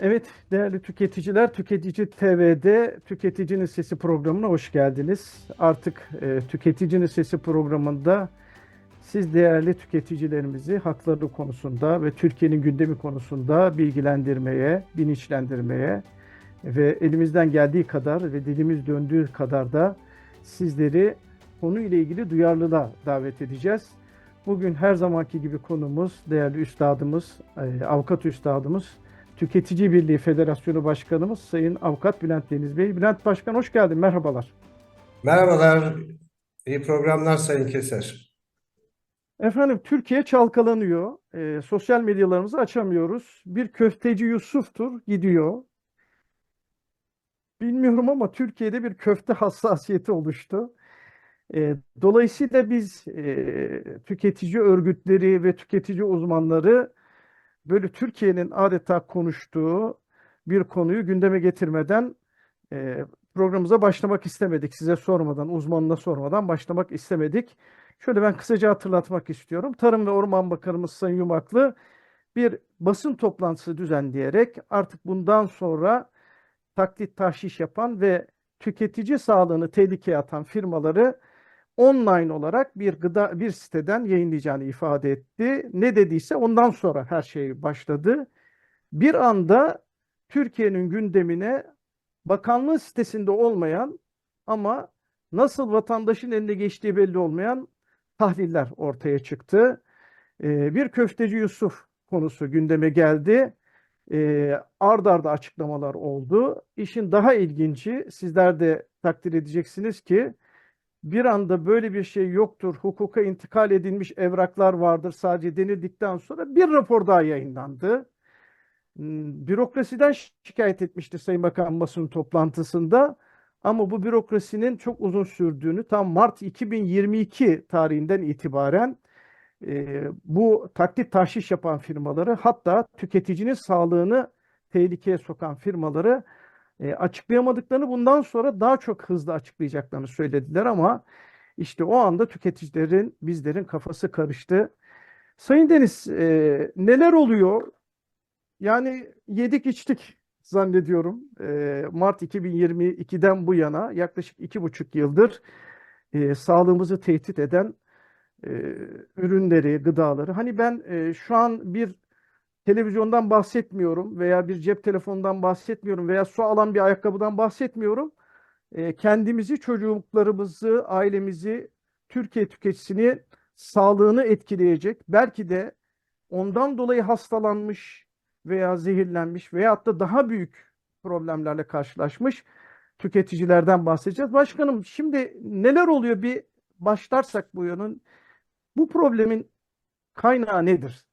Evet, değerli tüketiciler, Tüketici TV'de Tüketicinin Sesi programına hoş geldiniz. Artık e, Tüketicinin Sesi programında siz değerli tüketicilerimizi hakları konusunda ve Türkiye'nin gündemi konusunda bilgilendirmeye, bilinçlendirmeye ve elimizden geldiği kadar ve dilimiz döndüğü kadar da sizleri konuyla ilgili duyarlılığa davet edeceğiz. Bugün her zamanki gibi konumuz değerli üstadımız, e, avukat üstadımız, Tüketici Birliği Federasyonu Başkanımız Sayın Avukat Bülent Deniz Bey. Bülent Başkan hoş geldin, merhabalar. Merhabalar, iyi programlar Sayın Keser. Efendim Türkiye çalkalanıyor. E, sosyal medyalarımızı açamıyoruz. Bir köfteci Yusuf'tur, gidiyor. Bilmiyorum ama Türkiye'de bir köfte hassasiyeti oluştu. E, dolayısıyla biz e, tüketici örgütleri ve tüketici uzmanları böyle Türkiye'nin adeta konuştuğu bir konuyu gündeme getirmeden e, programımıza başlamak istemedik. Size sormadan, uzmanına sormadan başlamak istemedik. Şöyle ben kısaca hatırlatmak istiyorum. Tarım ve Orman Bakanımız Sayın Yumaklı bir basın toplantısı düzenleyerek artık bundan sonra taklit tahşiş yapan ve tüketici sağlığını tehlikeye atan firmaları online olarak bir gıda bir siteden yayınlayacağını ifade etti. Ne dediyse ondan sonra her şey başladı. Bir anda Türkiye'nin gündemine bakanlığın sitesinde olmayan ama nasıl vatandaşın eline geçtiği belli olmayan tahliller ortaya çıktı. Ee, bir köfteci Yusuf konusu gündeme geldi. Ee, ard arda açıklamalar oldu. İşin daha ilginci sizler de takdir edeceksiniz ki bir anda böyle bir şey yoktur, hukuka intikal edilmiş evraklar vardır sadece denildikten sonra bir rapor daha yayınlandı. Hmm, Bürokrasiden şikayet etmişti Sayın Bakan basın toplantısında ama bu bürokrasinin çok uzun sürdüğünü tam Mart 2022 tarihinden itibaren e, bu taklit tahşiş yapan firmaları hatta tüketicinin sağlığını tehlikeye sokan firmaları e, açıklayamadıklarını bundan sonra daha çok hızlı açıklayacaklarını söylediler ama işte o anda tüketicilerin, bizlerin kafası karıştı. Sayın Deniz, e, neler oluyor? Yani yedik içtik zannediyorum. E, Mart 2022'den bu yana yaklaşık iki buçuk yıldır e, sağlığımızı tehdit eden e, ürünleri, gıdaları. Hani ben e, şu an bir televizyondan bahsetmiyorum veya bir cep telefonundan bahsetmiyorum veya su alan bir ayakkabıdan bahsetmiyorum. E, kendimizi, çocuklarımızı, ailemizi, Türkiye tüketicisini sağlığını etkileyecek, belki de ondan dolayı hastalanmış veya zehirlenmiş veyahut da daha büyük problemlerle karşılaşmış tüketicilerden bahsedeceğiz. Başkanım şimdi neler oluyor bir başlarsak bu yönün bu problemin kaynağı nedir?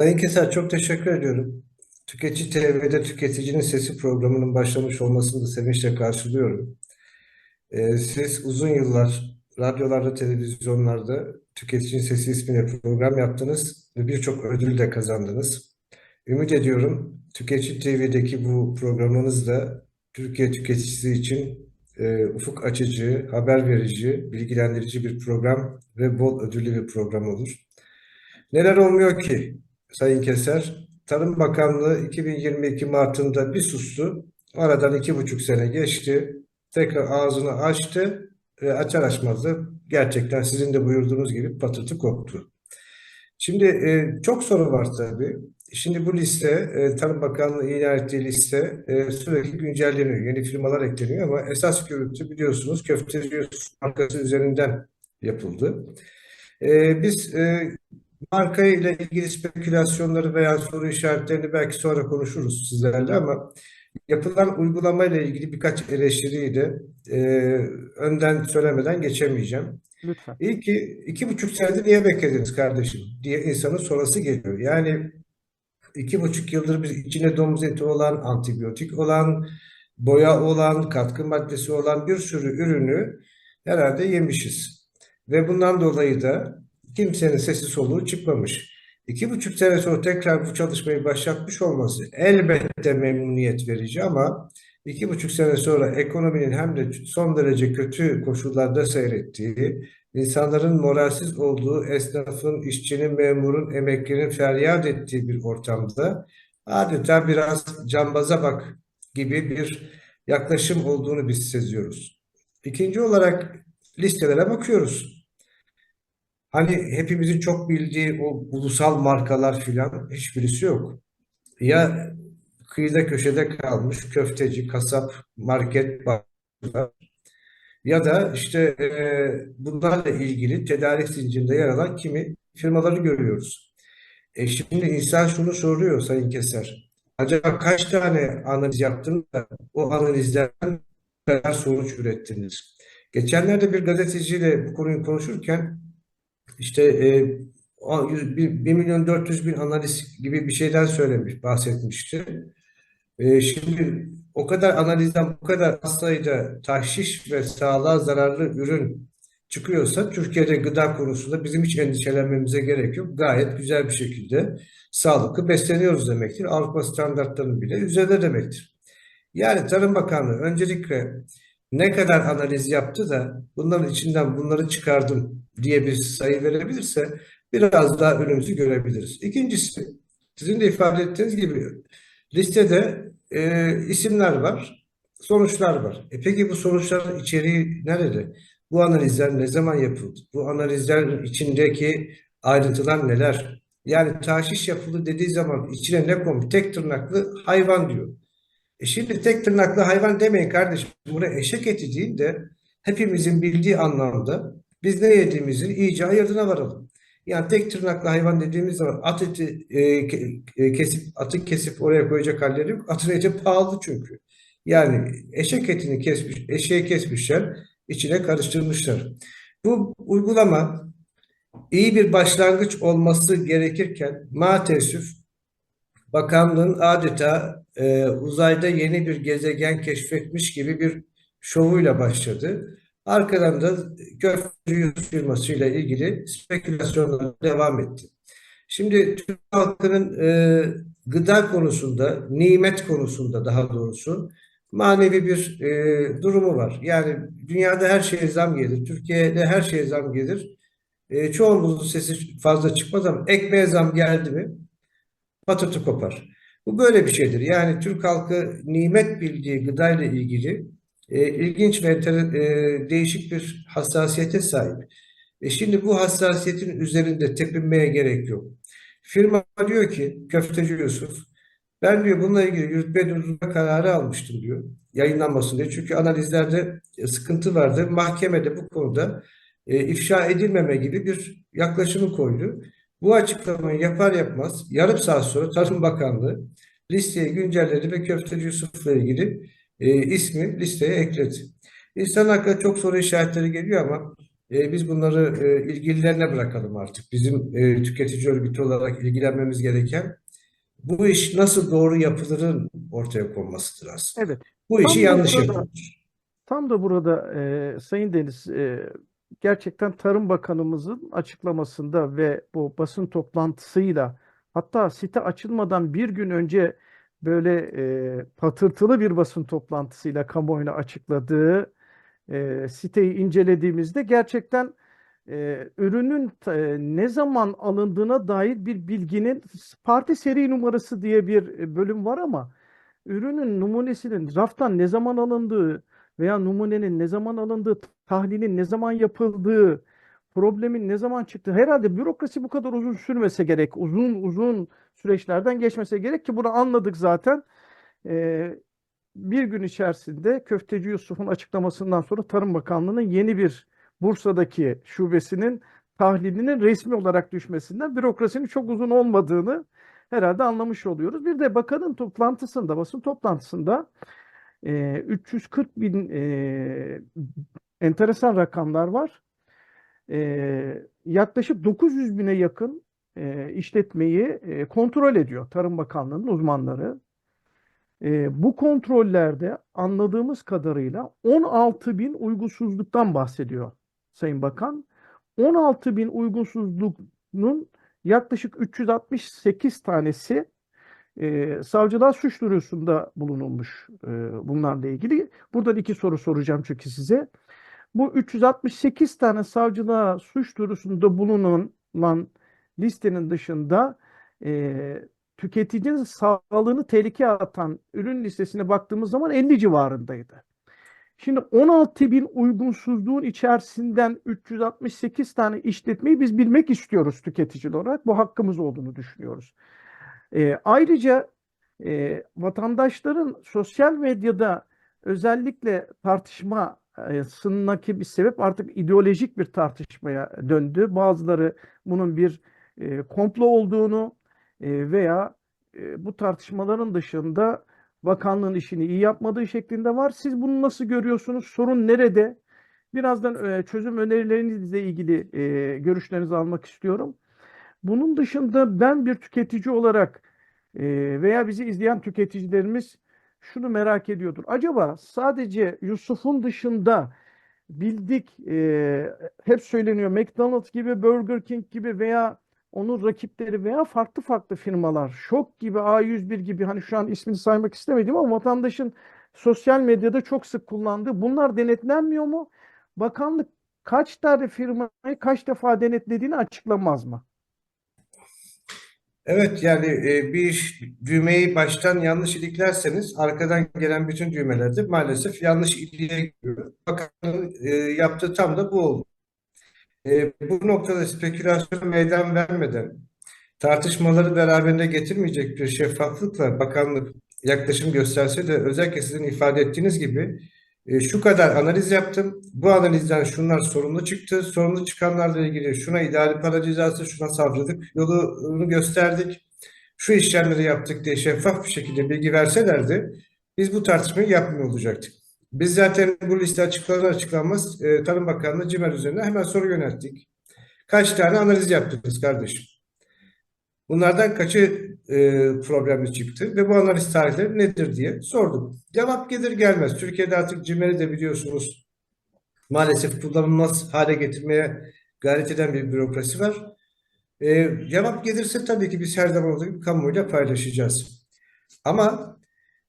Sayın Keser çok teşekkür ediyorum. Tüketici TV'de Tüketicinin Sesi programının başlamış olmasını da sevinçle karşılıyorum. Ee, siz uzun yıllar radyolarda, televizyonlarda Tüketicinin Sesi ismine program yaptınız ve birçok ödül de kazandınız. Ümit ediyorum Tüketici TV'deki bu programınız da Türkiye tüketicisi için e, ufuk açıcı, haber verici, bilgilendirici bir program ve bol ödüllü bir program olur. Neler olmuyor ki Sayın Keser? Tarım Bakanlığı 2022 Mart'ında bir sustu. Aradan iki buçuk sene geçti. Tekrar ağzını açtı ve açar açmaz da gerçekten sizin de buyurduğunuz gibi patırtı koptu. Şimdi e, çok soru var tabii. Şimdi bu liste, e, Tarım Bakanlığı ilan ettiği liste e, sürekli güncelleniyor. Yeni firmalar ekleniyor ama esas görüntü biliyorsunuz Köfteci markası üzerinden yapıldı. E, biz e, marka ile ilgili spekülasyonları veya soru işaretlerini belki sonra konuşuruz sizlerle ama yapılan uygulama ile ilgili birkaç eleştiriyi de e, önden söylemeden geçemeyeceğim. Lütfen. İyi ki iki buçuk senedir niye beklediniz kardeşim diye insanın sorası geliyor. Yani iki buçuk yıldır biz içine domuz eti olan, antibiyotik olan, boya olan, katkı maddesi olan bir sürü ürünü herhalde yemişiz. Ve bundan dolayı da kimsenin sesi soluğu çıkmamış. İki buçuk sene sonra tekrar bu çalışmayı başlatmış olması elbette memnuniyet verici ama iki buçuk sene sonra ekonominin hem de son derece kötü koşullarda seyrettiği, insanların moralsiz olduğu, esnafın, işçinin, memurun, emeklinin feryat ettiği bir ortamda adeta biraz cambaza bak gibi bir yaklaşım olduğunu biz seziyoruz. İkinci olarak listelere bakıyoruz. Hani hepimizin çok bildiği o ulusal markalar filan hiçbirisi yok. Ya kıyıda köşede kalmış köfteci, kasap, market, bakkallar ya da işte e, bunlarla ilgili tedarik zincirinde yer alan kimi firmaları görüyoruz. E şimdi insan şunu soruyor Sayın Keser. Acaba kaç tane analiz yaptınız da o analizlerden kadar sonuç ürettiniz? Geçenlerde bir gazeteciyle bu konuyu konuşurken işte e, o yüz- bir, 1 milyon 400 bin analiz gibi bir şeyden söylemiş, bahsetmişti. E, şimdi o kadar analizden bu kadar az sayıda tahşiş ve sağlığa zararlı ürün çıkıyorsa Türkiye'de gıda konusunda bizim hiç endişelenmemize gerek yok. Gayet güzel bir şekilde sağlıklı besleniyoruz demektir. Avrupa standartlarının bile üzerinde demektir. Yani Tarım Bakanlığı öncelikle ne kadar analiz yaptı da bunların içinden bunları çıkardım diye bir sayı verebilirse biraz daha önümüzü görebiliriz. İkincisi sizin de ifade ettiğiniz gibi listede e, isimler var, sonuçlar var. E peki bu sonuçların içeriği nerede? Bu analizler ne zaman yapıldı? Bu analizlerin içindeki ayrıntılar neler? Yani tahşiş yapıldı dediği zaman içine ne konmuş? Tek tırnaklı hayvan diyor. E şimdi tek tırnaklı hayvan demeyin kardeşim. Buraya eşek eti değil de hepimizin bildiği anlamda biz ne yediğimizin iyice ayırdına varalım. Yani tek tırnaklı hayvan dediğimiz zaman at eti e, e, kesip atı kesip oraya koyacak halleri yok. Atın eti pahalı çünkü. Yani eşek etini kesmiş, eşeği kesmişler, içine karıştırmışlar. Bu uygulama iyi bir başlangıç olması gerekirken maalesef bakanlığın adeta e, uzayda yeni bir gezegen keşfetmiş gibi bir şovuyla başladı. Arkadan da köfteci Yunus firmasıyla ilgili spekülasyonlar devam etti. Şimdi Türk halkının e, gıda konusunda, nimet konusunda daha doğrusu manevi bir e, durumu var. Yani dünyada her şeye zam gelir, Türkiye'de her şeye zam gelir. E, çoğumuzun sesi fazla çıkmaz ama ekmeğe zam geldi mi patırtı kopar. Bu böyle bir şeydir. Yani Türk halkı nimet bildiği gıdayla ilgili e, ilginç ve e, değişik bir hassasiyete sahip. E şimdi bu hassasiyetin üzerinde tepinmeye gerek yok. Firma diyor ki Köfteci Yusuf ben diyor bununla ilgili yürütme durdurma kararı almıştım diyor. Yayınlanmasın diye. Çünkü analizlerde e, sıkıntı vardı. Mahkemede bu konuda e, ifşa edilmeme gibi bir yaklaşımı koydu. Bu açıklamayı yapar yapmaz yarım saat sonra Tarım Bakanlığı listeye güncelledi ve Köfteci Yusuf'la ilgili e, ismi listeye ekledi. İnsan hakkında çok soru işaretleri geliyor ama e, biz bunları e, ilgililerine bırakalım artık. Bizim e, tüketici örgütü olarak ilgilenmemiz gereken bu iş nasıl doğru yapılırın ortaya konmasıdır aslında. Evet. Bu işi Tam da yanlış burada-. Tam da burada e, Sayın Deniz e, gerçekten Tarım Bakanımızın açıklamasında ve bu basın toplantısıyla hatta site açılmadan bir gün önce böyle e, patırtılı bir basın toplantısıyla kamuoyuna açıkladığı e, siteyi incelediğimizde gerçekten e, ürünün e, ne zaman alındığına dair bir bilginin parti seri numarası diye bir bölüm var ama ürünün numunesinin raftan ne zaman alındığı veya numunenin ne zaman alındığı, tahlilin ne zaman yapıldığı, problemin ne zaman çıktığı herhalde bürokrasi bu kadar uzun sürmese gerek. Uzun uzun süreçlerden geçmese gerek ki bunu anladık zaten. Ee, bir gün içerisinde Köfteci Yusuf'un açıklamasından sonra Tarım Bakanlığı'nın yeni bir Bursa'daki şubesinin tahlilinin resmi olarak düşmesinden bürokrasinin çok uzun olmadığını herhalde anlamış oluyoruz. Bir de bakanın toplantısında, basın toplantısında e, 340 bin e, enteresan rakamlar var. E, yaklaşık 900 bine yakın e, işletmeyi e, kontrol ediyor Tarım Bakanlığı'nın uzmanları. E, bu kontrollerde anladığımız kadarıyla 16 bin uygunsuzluktan bahsediyor Sayın Bakan. 16 bin uygunsuzluğun yaklaşık 368 tanesi e, savcılığa suç duyurusunda bulunulmuş e, bunlarla ilgili. Buradan iki soru soracağım çünkü size. Bu 368 tane savcılığa suç duyurusunda bulunan listenin dışında e, tüketicinin sağlığını tehlikeye atan ürün listesine baktığımız zaman 50 civarındaydı. Şimdi 16 bin uygunsuzluğun içerisinden 368 tane işletmeyi biz bilmek istiyoruz tüketici olarak. Bu hakkımız olduğunu düşünüyoruz. Ee, ayrıca e, vatandaşların sosyal medyada özellikle tartışmasındaki bir sebep artık ideolojik bir tartışmaya döndü. Bazıları bunun bir e, komplo olduğunu e, veya e, bu tartışmaların dışında bakanlığın işini iyi yapmadığı şeklinde var. Siz bunu nasıl görüyorsunuz? Sorun nerede? Birazdan e, çözüm önerilerinizle ilgili e, görüşlerinizi almak istiyorum. Bunun dışında ben bir tüketici olarak e, veya bizi izleyen tüketicilerimiz şunu merak ediyordur. Acaba sadece Yusuf'un dışında bildik e, hep söyleniyor McDonald's gibi, Burger King gibi veya onun rakipleri veya farklı farklı firmalar, Şok gibi, A101 gibi hani şu an ismini saymak istemedim ama vatandaşın sosyal medyada çok sık kullandığı bunlar denetlenmiyor mu? Bakanlık kaç tane firmayı kaç defa denetlediğini açıklamaz mı? Evet yani e, bir düğmeyi baştan yanlış iliklerseniz arkadan gelen bütün düğmelerde maalesef yanlış iliğe giriyor. Bakanın e, yaptığı tam da bu oldu. E, bu noktada spekülasyona meydan vermeden tartışmaları beraberinde getirmeyecek bir şeffaflıkla bakanlık yaklaşım gösterse de özellikle sizin ifade ettiğiniz gibi e, şu kadar analiz yaptım. Bu analizden şunlar sorumlu çıktı. Sorumlu çıkanlarla ilgili şuna idari para cezası, şuna savcılık yolunu gösterdik. Şu işlemleri yaptık diye şeffaf bir şekilde bilgi verselerdi biz bu tartışmayı yapmıyor olacaktık. Biz zaten bu liste açıklanır açıklanmaz e, Tarım Bakanlığı CİMER üzerine hemen soru yönelttik. Kaç tane analiz yaptınız kardeşim? Bunlardan kaçı e, problemli çıktı ve bu analiz tarihleri nedir diye sorduk. Cevap gelir gelmez. Türkiye'de artık CİMER'i de biliyorsunuz maalesef kullanılmaz hale getirmeye gayret eden bir bürokrasi var. E, cevap gelirse tabii ki biz her zaman olduğu gibi kamuoyuyla paylaşacağız. Ama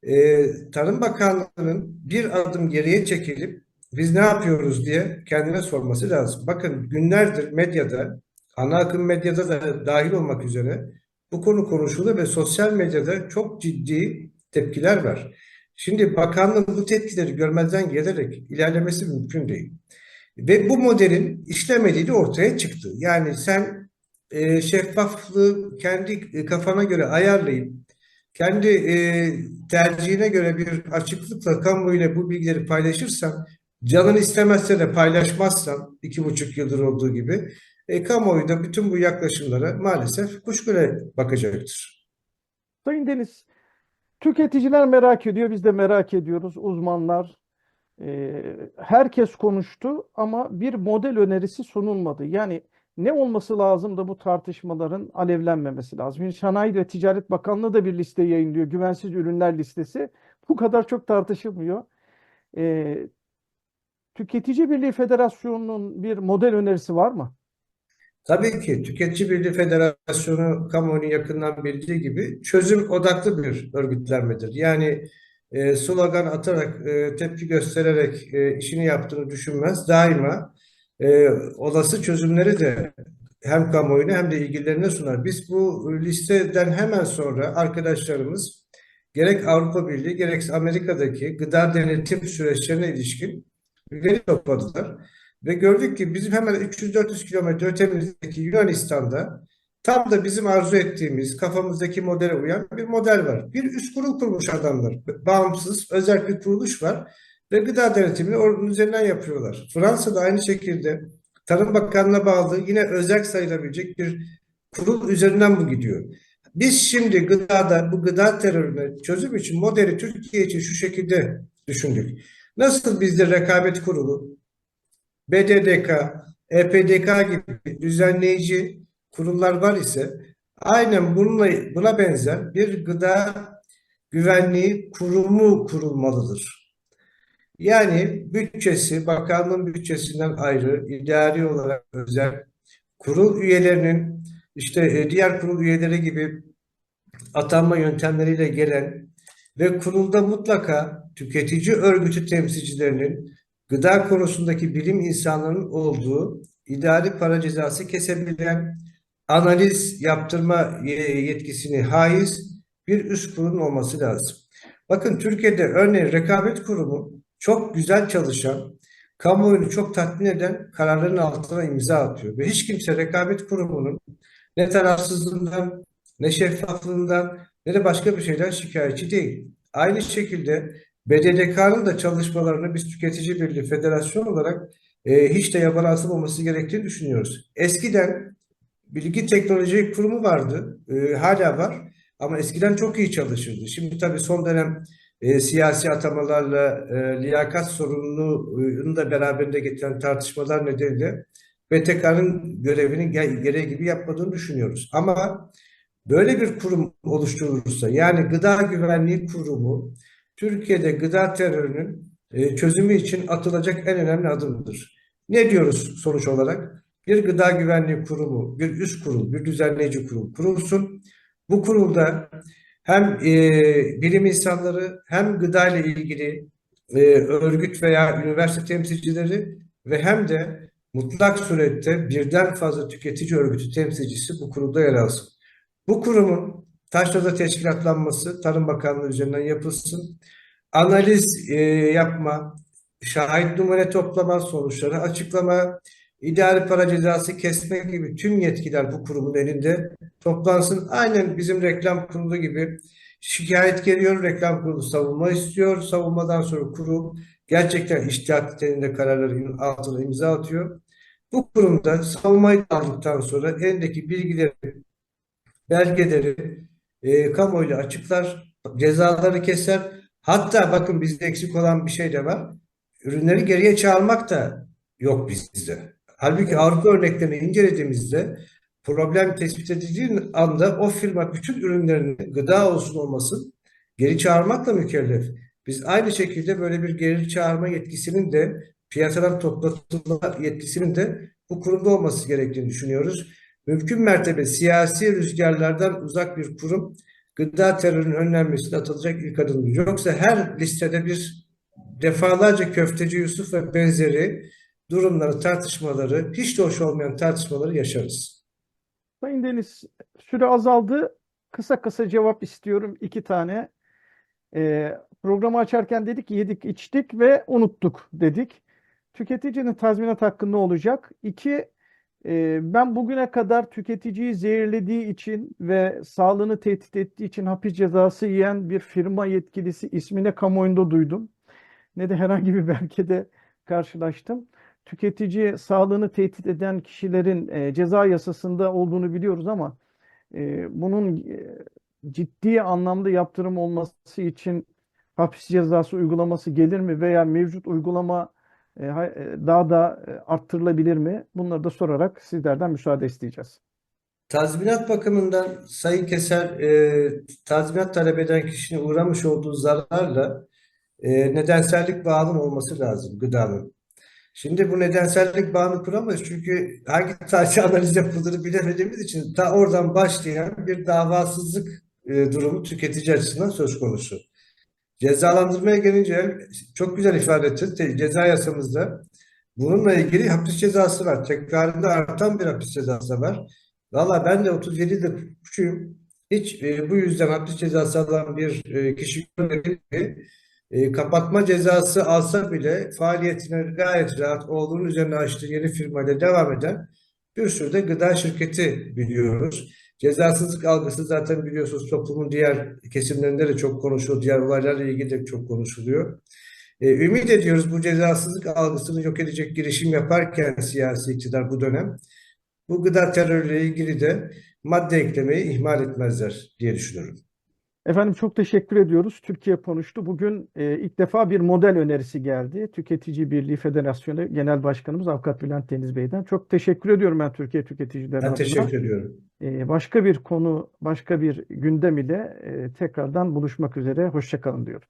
e, Tarım Bakanlığı'nın bir adım geriye çekilip biz ne yapıyoruz diye kendine sorması lazım. Bakın günlerdir medyada, ana akım medyada da dahil olmak üzere bu konu konuşuluyor ve sosyal medyada çok ciddi tepkiler var. Şimdi bakanlığın bu tepkileri görmezden gelerek ilerlemesi mümkün değil. Ve bu modelin işlemediği de ortaya çıktı. Yani sen e, şeffaflığı kendi kafana göre ayarlayıp kendi e, tercihine göre bir açıklıkla kamuoyuyla bu bilgileri paylaşırsan, canın istemezse de paylaşmazsan, iki buçuk yıldır olduğu gibi, e, kamuoyu da bütün bu yaklaşımlara maalesef kuşkuyla bakacaktır. Sayın Deniz, tüketiciler merak ediyor, biz de merak ediyoruz, uzmanlar. e, herkes konuştu ama bir model önerisi sunulmadı. Yani ne olması lazım da bu tartışmaların alevlenmemesi lazım. Şimdi Sanayi ve Ticaret Bakanlığı da bir liste yayınlıyor, güvensiz ürünler listesi. Bu kadar çok tartışılmıyor. E, Tüketici Birliği Federasyonu'nun bir model önerisi var mı? Tabii ki Tüketici Birliği Federasyonu kamuoyunun yakından bildiği gibi çözüm odaklı bir örgütlenmedir. Yani e, slogan atarak, e, tepki göstererek e, işini yaptığını düşünmez. Daima e, olası çözümleri de hem kamuoyuna hem de ilgililerine sunar. Biz bu listeden hemen sonra arkadaşlarımız gerek Avrupa Birliği gerekse Amerika'daki gıda denetim süreçlerine ilişkin veri topladılar. Ve gördük ki bizim hemen 300-400 kilometre ötemizdeki Yunanistan'da tam da bizim arzu ettiğimiz kafamızdaki modele uyan bir model var. Bir üst kurul kurmuş adamlar. Bağımsız özel bir kuruluş var ve gıda denetimini onun üzerinden yapıyorlar. Fransa'da aynı şekilde Tarım Bakanlığı'na bağlı yine özel sayılabilecek bir kurul üzerinden bu gidiyor. Biz şimdi gıdada bu gıda terörüne çözüm için modeli Türkiye için şu şekilde düşündük. Nasıl bizde rekabet kurulu, BDDK, EPDK gibi düzenleyici kurullar var ise aynen bununla, buna benzer bir gıda güvenliği kurumu kurulmalıdır. Yani bütçesi, bakanlığın bütçesinden ayrı, idari olarak özel, kurul üyelerinin işte e, diğer kurul üyeleri gibi atanma yöntemleriyle gelen ve kurulda mutlaka tüketici örgütü temsilcilerinin gıda konusundaki bilim insanlarının olduğu idari para cezası kesebilen analiz yaptırma ye- yetkisini haiz bir üst kurum olması lazım. Bakın Türkiye'de örneğin Rekabet Kurumu çok güzel çalışan, kamuoyunu çok tatmin eden kararların altına imza atıyor. Ve hiç kimse Rekabet Kurumu'nun ne tarafsızlığından, ne şeffaflığından, ne de başka bir şeyden şikayetçi değil. Aynı şekilde BDDK'nın da çalışmalarını biz Tüketici Birliği Federasyon olarak e, hiç de yabana atılmaması gerektiğini düşünüyoruz. Eskiden Bilgi Teknoloji Kurumu vardı, e, hala var ama eskiden çok iyi çalışırdı. Şimdi tabii son dönem e, siyasi atamalarla e, liyakat sorununu da beraberinde getiren tartışmalar nedeniyle BTK'nın görevini ge- gereği gibi yapmadığını düşünüyoruz. Ama böyle bir kurum oluşturulursa yani Gıda Güvenliği Kurumu Türkiye'de gıda terörünün e, çözümü için atılacak en önemli adımdır. Ne diyoruz sonuç olarak? Bir gıda güvenliği kurumu, bir üst kurul, bir düzenleyici kurul kurulsun. Bu kurulda hem e, bilim insanları hem gıda ile ilgili e, örgüt veya üniversite temsilcileri ve hem de mutlak surette birden fazla tüketici örgütü temsilcisi bu kurulda yer alsın. Bu kurumun taşrada teşkilatlanması Tarım Bakanlığı üzerinden yapılsın. Analiz e, yapma, şahit numune toplama, sonuçları açıklama, idari para cezası kesme gibi tüm yetkiler bu kurumun elinde toplansın. Aynen bizim reklam kurulu gibi şikayet geliyor, reklam kurulu savunma istiyor. Savunmadan sonra kurul gerçekten iştihat niteliğinde kararların altına imza atıyor. Bu kurumda savunmayı aldıktan sonra elindeki bilgileri, belgeleri e, kamuoyuyla açıklar, cezaları keser. Hatta bakın bizde eksik olan bir şey de var. Ürünleri geriye çağırmak da yok bizde. Halbuki Avrupa örneklerini incelediğimizde problem tespit edildiği anda o firma bütün ürünlerini gıda olsun olmasın geri çağırmakla mükellef. Biz aynı şekilde böyle bir geri çağırma yetkisinin de piyasadan toplatılma yetkisinin de bu kurumda olması gerektiğini düşünüyoruz. Mümkün mertebe siyasi rüzgarlardan uzak bir kurum gıda terörünün önlenmesine atılacak ilk adımdır. Yoksa her listede bir defalarca köfteci Yusuf ve benzeri durumları, tartışmaları, hiç de hoş olmayan tartışmaları yaşarız. Sayın Deniz, süre azaldı. Kısa kısa cevap istiyorum. iki tane. Ee, programı açarken dedik yedik, içtik ve unuttuk dedik. Tüketicinin tazminat hakkı ne olacak? İki, e, ben bugüne kadar tüketiciyi zehirlediği için ve sağlığını tehdit ettiği için hapis cezası yiyen bir firma yetkilisi ismini kamuoyunda duydum. Ne de herhangi bir belgede karşılaştım. Tüketici sağlığını tehdit eden kişilerin e, ceza yasasında olduğunu biliyoruz ama e, bunun e, ciddi anlamda yaptırım olması için hapis cezası uygulaması gelir mi veya mevcut uygulama daha da e, arttırılabilir mi? Bunları da sorarak sizlerden müsaade isteyeceğiz. Tazminat bakımından Sayın Keser, e, tazminat talep eden kişinin uğramış olduğu zararla e, nedensellik bağının olması lazım gıdanın. Şimdi bu nedensellik bağını kuramayız çünkü hangi tarihte analiz yapıldığını bilemediğimiz için ta oradan başlayan bir davasızlık e, durumu tüketici açısından söz konusu. Cezalandırmaya gelince çok güzel ifade etti. Ceza yasamızda bununla ilgili hapis cezası var. Tekrarında artan bir hapis cezası var. Valla ben de 37 yıllık hukukçuyum. Hiç e, bu yüzden hapis cezası alan bir e, kişi görmedim e, kapatma cezası alsa bile faaliyetine gayet rahat oğlunun üzerine açtığı yeni firmayla devam eden bir sürü de gıda şirketi biliyoruz. Cezasızlık algısı zaten biliyorsunuz toplumun diğer kesimlerinde de çok konuşuluyor. Diğer olaylarla ilgili de çok konuşuluyor. E, ümit ediyoruz bu cezasızlık algısını yok edecek girişim yaparken siyasi iktidar bu dönem bu gıda terörüyle ilgili de madde eklemeyi ihmal etmezler diye düşünüyorum. Efendim çok teşekkür ediyoruz. Türkiye konuştu. Bugün e, ilk defa bir model önerisi geldi. Tüketici Birliği Federasyonu Genel Başkanımız Avukat Bülent Deniz Bey'den. Çok teşekkür ediyorum ben Türkiye tüketicileri Ben adına. teşekkür ediyorum. E, başka bir konu, başka bir gündem ile e, tekrardan buluşmak üzere. Hoşça kalın diyorum.